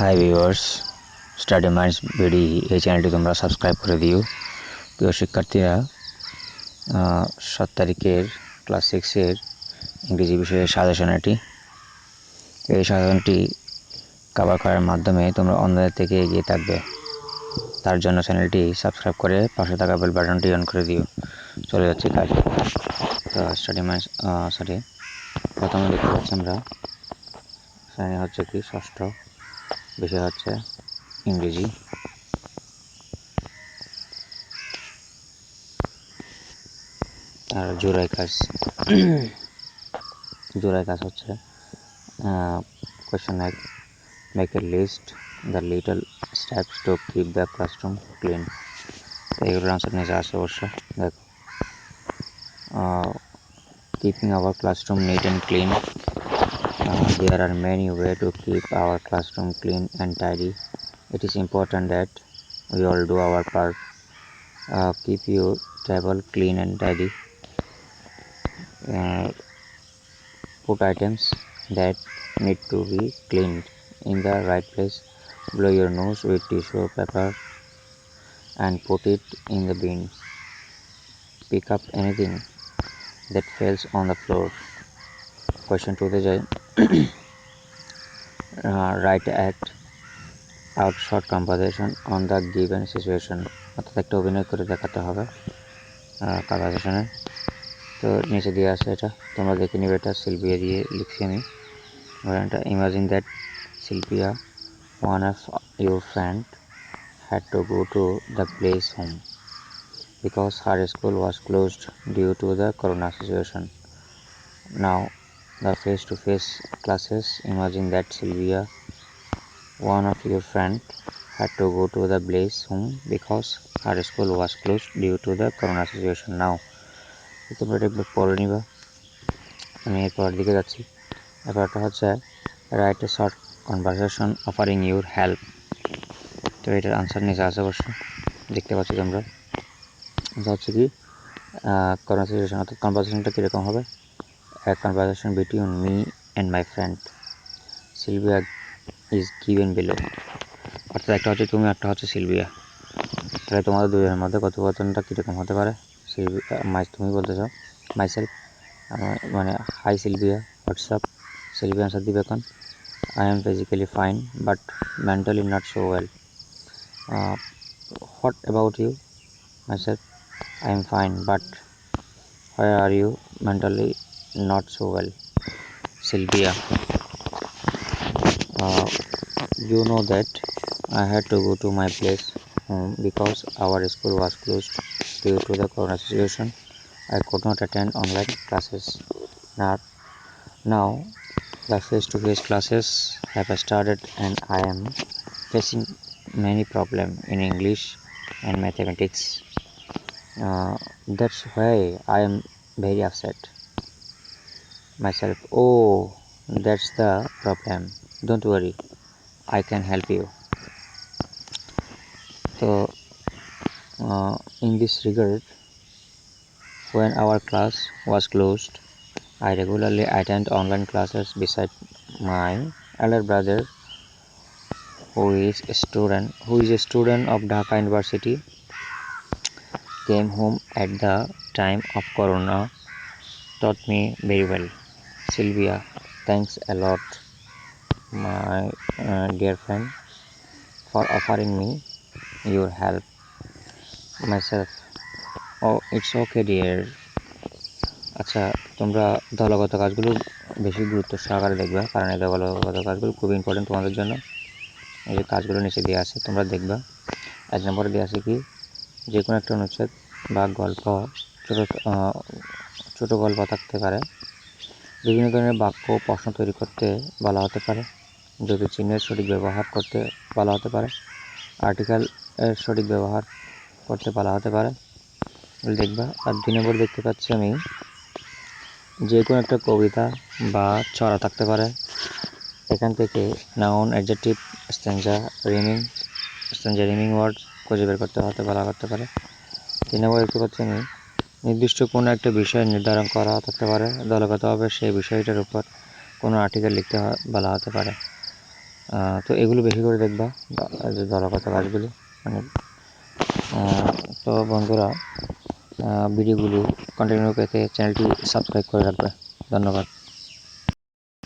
Hi viewers study minds BD এই চ্যানেলটি তোমরা সাবস্ক্রাইব করে দিও। প্রিয় শিক্ষার্থীরা সাত তারিখের ক্লাস সিক্সের ইংরেজি বিষয়ের সাজেশন এটি। এই সাজেশনটি কাভার করার মাধ্যমে তোমরা অন্যদের থেকে এগিয়ে থাকবে। তার জন্য চ্যানেলটি সাবস্ক্রাইব করে পাশে থাকা বেল বাটনটি অন করে দিও। চলে যাচ্ছি কাজ। তো স্টাডি মাইন্স সরি প্রথমে দেখতে পাচ্ছি আমরা হচ্ছে কি ষষ্ঠ। বিষয় হচ্ছে ইংরেজি। আর জোড়াই কাজ। জোড়াই কাজ হচ্ছে কোয়েশ্চেন এক make a list the little steps to keep the classroom clean এগুলোর আনসার নিচে আছে অবশ্য, দেখো। keeping our classroom neat and clean Uh, there are many ways to keep our classroom clean and tidy. It is important that we all do our part. Uh, keep your table clean and tidy. Uh, put items that need to be cleaned in the right place. Blow your nose with tissue paper and put it in the bin. Pick up anything that falls on the floor. Question to the judge. Write act out short composition on the given situation অর্থাৎ একটা অভিনয় করে দেখাতে হবে কনভারসেশনে তো নিচে দিয়ে আসে এটা। তোমরা দেখে নিবে এটা শিল্পিয়া দিয়ে লিখছি আমি। এটা imagine that Sylvia one of your friend had to go to the place home because her school was closed due to the corona situation. Now the face-to-face classes. Imagine that Sylvia, one of your friend, had to go to the Blaze home because her school was closed due to the corona situation now. এটা একবার পড়ে নিবা আমি এরপর দিকে যাচ্ছি এরপরটা হচ্ছে write a short conversation offering your help তো এটার আনসার নিচে আছে অবশ্য দেখতে পাচ্ছি তোমরা হচ্ছে কি কনভারসেশন অর্থাৎ কনভারসেশনটা কীরকম হবে a conversation between me and my friend, Sylvia, is given below. অর্থাৎ একটা হচ্ছে তুমি একটা হচ্ছে সিলভিয়া তাহলে তোমাদের দুজনের মধ্যে কথোপকথনটা কীরকম হতে পারে? মাই তুমি বলতে চাও? মাইসেলফ মানে হাই সিলভিয়া হোয়াটসঅ্যাপ সিলভিয়া দিবে এখন। I am physically fine but mentally not so well what about you myself I am fine but where are you mentally not so well. Sylvia, uh, you know that I had to go to my place home because our school was closed due to the corona situation. I could not attend online classes. Now, now the face-to-face classes have started and I am facing many problems in English and mathematics. Uh, that's why I am very upset myself. Oh that's the problem. Don't worry. I can help you. So uh, in this regard when our class was closed i regularly attend online classes beside my elder brother who is a student who is a student of dhaka university. Came home at the time of corona taught me very well Sylvia, thanks a lot, my uh, dear friend, for offering me your help. Myself, oh, it's okay, dear. আচ্ছা তোমরা দলগত কাজগুলো বেশি গুরুত্ব সহকারে দেখবা কারণ এই দলগত কাজগুলো খুব ইম্পর্টেন্ট তোমাদের জন্য এই যে কাজগুলো নিচে দেওয়া আছে তোমরা দেখবা এক নম্বরে দেওয়া আছে কি যে কোনো একটা অনুচ্ছেদ বা গল্প ছোটো ছোটো গল্প থাকতে পারে বিভিন্ন ধরনের বাক্য প্রশ্ন তৈরি করতে বলা হতে পারে, যদি চিহ্নের সঠিক ব্যবহার করতে বলা হতে পারে আর্টিকেল এর সঠিক ব্যবহার করতে বলা হতে পারে। দেখবা, আর দুই নম্বর দেখতে পাচ্ছি আমি, যে কোনো একটা কবিতা বা ছড়া থাকতে পারে। এখান থেকে noun adjective stanza rhyming stanza rhyming word খুঁজে বের করতে হতে বলা করতে পারে। তিন নম্বর দেখতে পাচ্ছি আমি নির্দিষ্ট কোনো একটা বিষয় নির্ধারণ করা থাকতে পারে দলগতভাবে সেই বিষয়টার উপর কোনো আর্টিকেল লিখতে বলা হতে পারে। তো এগুলো বেশি করে দেখবা দলগত কাজগুলি। মানে তো বন্ধুরা ভিডিওগুলো কন্টিনিউ পেতে চ্যানেলটি সাবস্ক্রাইব করে রাখবে। ধন্যবাদ।